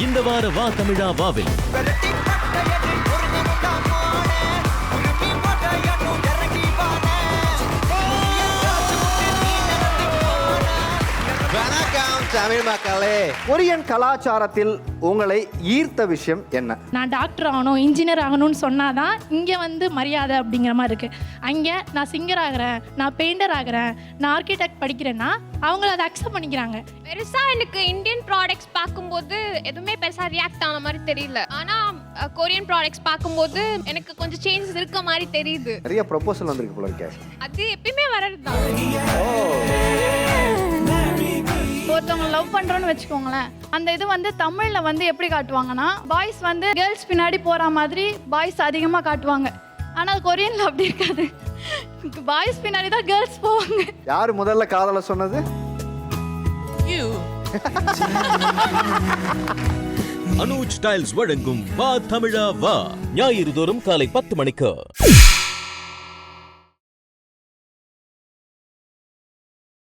இந்த வார வா தமிழா வாவில். தமிழ் மக்களே. கொரியன் கலாச்சாரத்தில் உங்களை ஈர்த்த விஷயம் என்ன? நான் டாக்டர் ஆகணும் இன்ஜினியர் ஆகணும்னு சொன்னாதான் இங்கே வந்து மரியாதை அப்படிங்கிற மாதிரி இருக்குது அங்கே நான் சிங்கர் ஆகிறேன் நான் பெயிண்டர் ஆகிறேன் நான் ஆர்கிடெக்ட் படிக்கிறேன்னா அவங்க அதை அக்செப்ட் பண்ணிக்கிறாங்க. பெருசா எனக்கு இந்தியன் ப்ராடக்ட்ஸ் பார்க்கும்போது எதுவுமே பெருசா ரியாக்ட் ஆன மாதிரி தெரியல. ஆனா கொரியன் ப்ராடக்ட்ஸ் பார்க்கும்போது எனக்கு கொஞ்சம் சேஞ்சஸ் இருக்க மாதிரி தெரியுது. நிறைய ப்ரொபோசல் வந்திருக்கு போல இருக்கே. அது எப்பயுமே வர்றது தான் ஒருத்தவங்க லவ் பண்றோம்னு வச்சுக்கோங்களேன். அந்த இது வந்து தமிழ்ல வந்து எப்படி காட்டுவாங்கன்னா பாய்ஸ் வந்து கேர்ள்ஸ் பின்னாடி போற மாதிரி பாய்ஸ் அதிகமா காட்டுவாங்க. ஆனா கொரியன்ல அப்படி இருக்காது. பாய்ஸ் பின்னாடி தான் கேர்ள்ஸ் போவாங்க. யார் முதல்ல காதல சொன்னது? அனுஜ் டைல்ஸ் வழங்கும் வா தமிழா வா. ஞாயிறு தோறும் காலை பத்து மணிக்கு.